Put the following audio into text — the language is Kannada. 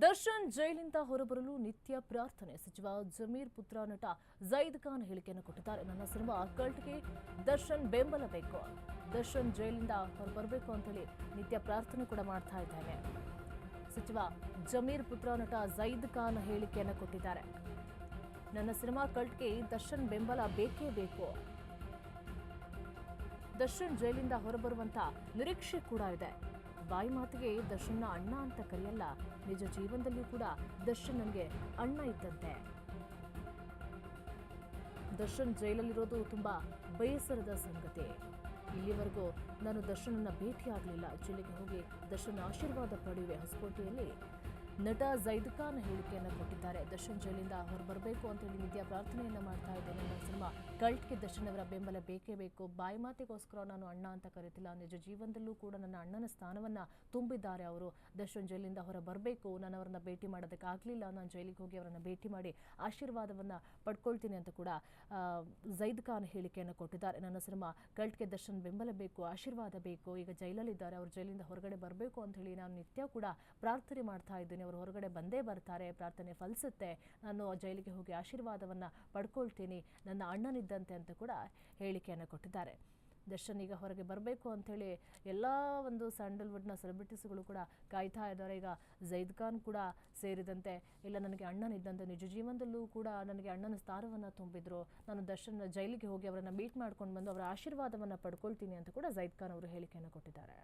ದರ್ಶನ್ ಜೈಲಿಂದ ಹೊರಬರಲು ನಿತ್ಯ ಪ್ರಾರ್ಥನೆ. ಸಚಿವ ಜಮೀರ್ ಪುತ್ರ ನಟ ಜೈದ್ ಖಾನ್ ಹೇಳಿಕೆಯನ್ನು ಕೊಟ್ಟಿದ್ದಾರೆ. ನನ್ನ ಸಿನಿಮಾ ಕಲ್ಟ್ಗೆ ದರ್ಶನ್ ಬೆಂಬಲ ಬೇಕು. ದರ್ಶನ್ ಜೈಲಿಂದ ಹೊರಬರಬೇಕು ಅಂತೇಳಿ ನಿತ್ಯ ಪ್ರಾರ್ಥನೆ ಕೂಡ ಮಾಡ್ತಾ ಇದ್ದೇನೆ. ಸಚಿವ ಜಮೀರ್ ಪುತ್ರ ನಟ ಜೈದ್ ಖಾನ್ ಹೇಳಿಕೆಯನ್ನು ಕೊಟ್ಟಿದ್ದಾರೆ. ನನ್ನ ಸಿನಿಮಾ ಕಲ್ಟ್ಗೆ ದರ್ಶನ್ ಬೆಂಬಲ ಬೇಕೇ ಬೇಕು. ದರ್ಶನ್ ಜೈಲಿಂದ ಹೊರಬರುವಂತ ನಿರೀಕ್ಷೆ ಕೂಡ ಇದೆ. ಬಾಯಿ ಮಾತಿಗೆ ದರ್ಶನ್ನ ಅಣ್ಣ ಅಂತ ಕರೆಯಲ್ಲ. ನಿಜ ಜೀವನದಲ್ಲಿಯೂ ಕೂಡ ದರ್ಶನ್ ನನಗೆ ಅಣ್ಣ ಇದ್ದಂತೆ. ದರ್ಶನ್ ಜೈಲಲ್ಲಿರೋದು ತುಂಬಾ ಬೇಸರದ ಸಂಗತಿ. ಇಲ್ಲಿವರೆಗೂ ನಾನು ದರ್ಶನನ್ನ ಭೇಟಿಯಾಗಲಿಲ್ಲ. ಜಿಲ್ಲೆಗೆ ಹೋಗಿ ದರ್ಶನ್ ಆಶೀರ್ವಾದ ಪಡೆಯುವೆ ಹೊಸಕೋಟೆಯಲ್ಲಿ. ನಟ ಜೈದ್ ಖಾನ್ ಹೇಳಿಕೆಯನ್ನು ಕೊಟ್ಟಿದ್ದಾರೆ. ದರ್ಶನ್ ಜೈಲಿಂದ ಹೊರಬರಬೇಕು ಅಂತೇಳಿ ನಿತ್ಯ ಪ್ರಾರ್ಥನೆಯನ್ನು ಮಾಡ್ತಾ ಇದ್ದೇನೆ ನನ್ನ ಸಿನಿಮಾ. ಕಲ್ಟ್ಗೆ ದರ್ಶನ್ ಅವರ ಬೆಂಬಲ ಬೇಕೇ ಬೇಕು. ಬಾಯಿ ಮಾತಿಗೋಸ್ಕರ ನಾನು ಅಣ್ಣ ಅಂತ ಕರೀತಿಲ್ಲ. ನಿಜ ಜೀವನದಲ್ಲೂ ಕೂಡ ನನ್ನ ಅಣ್ಣನ ಸ್ಥಾನವನ್ನು ತುಂಬಿದ್ದಾರೆ ಅವರು. ದರ್ಶನ್ ಜೈಲಿಂದ ಹೊರ ಬರಬೇಕು. ನಾನು ಅವರನ್ನ ಭೇಟಿ ಮಾಡೋದಕ್ಕಾಗಲಿಲ್ಲ. ನಾನು ಜೈಲಿಗೆ ಹೋಗಿ ಅವರನ್ನು ಭೇಟಿ ಮಾಡಿ ಆಶೀರ್ವಾದವನ್ನು ಪಡ್ಕೊಳ್ತೀನಿ ಅಂತ ಕೂಡ ಜೈದ್ ಖಾನ್ ಹೇಳಿಕೆಯನ್ನು ಕೊಟ್ಟಿದ್ದಾರೆ. ನನ್ನ ಸಿನಿಮಾ ಕಲ್ಟ್ಗೆ ದರ್ಶನ್ ಬೆಂಬಲ ಬೇಕು, ಆಶೀರ್ವಾದ ಬೇಕು. ಈಗ ಜೈಲಲ್ಲಿದ್ದಾರೆ. ಅವರು ಜೈಲಿಂದ ಹೊರಗಡೆ ಬರಬೇಕು ಅಂತ ಹೇಳಿ ನಾನು ನಿತ್ಯ ಕೂಡ ಪ್ರಾರ್ಥನೆ ಮಾಡ್ತಾ ಇದ್ದೀನಿ. ಅವರು ಹೊರಗಡೆ ಬಂದೇ ಬರ್ತಾರೆ, ಪ್ರಾರ್ಥನೆ ಫಲಿಸುತ್ತೆ. ನಾನು ಜೈಲಿಗೆ ಹೋಗಿ ಆಶೀರ್ವಾದವನ್ನು ಪಡ್ಕೊಳ್ತೀನಿ, ನನ್ನ ಅಣ್ಣನಿದ್ದಂತೆ ಅಂತ ಕೂಡ ಹೇಳಿಕೆಯನ್ನು ಕೊಟ್ಟಿದ್ದಾರೆ. ದರ್ಶನ್ ಈಗ ಹೊರಗೆ ಬರಬೇಕು ಅಂಥೇಳಿ ಎಲ್ಲ ಒಂದು ಸ್ಯಾಂಡಲ್ವುಡ್ನ ಸೆಲೆಬ್ರಿಟೀಸ್ಗಳು ಕೂಡ ಕಾಯ್ತಾ ಇದ್ದಾರೆ. ಈಗ ಜೈದ್ ಖಾನ್ ಕೂಡ ಸೇರಿದಂತೆ, ಇಲ್ಲ ನನಗೆ ಅಣ್ಣನಿದ್ದಂತೆ ನಿಜ ಜೀವನದಲ್ಲೂ ಕೂಡ ನನಗೆ ಅಣ್ಣನ ಸ್ಥಾನವನ್ನು ತುಂಬಿದ್ರು. ನಾನು ದರ್ಶನ್ ಜೈಲಿಗೆ ಹೋಗಿ ಅವರನ್ನು ಮೀಟ್ ಮಾಡ್ಕೊಂಡು ಬಂದು ಅವರ ಆಶೀರ್ವಾದವನ್ನು ಪಡ್ಕೊಳ್ತೀನಿ ಅಂತ ಕೂಡ ಜೈದ್ ಖಾನ್ ಅವರು ಹೇಳಿಕೆಯನ್ನು ಕೊಟ್ಟಿದ್ದಾರೆ.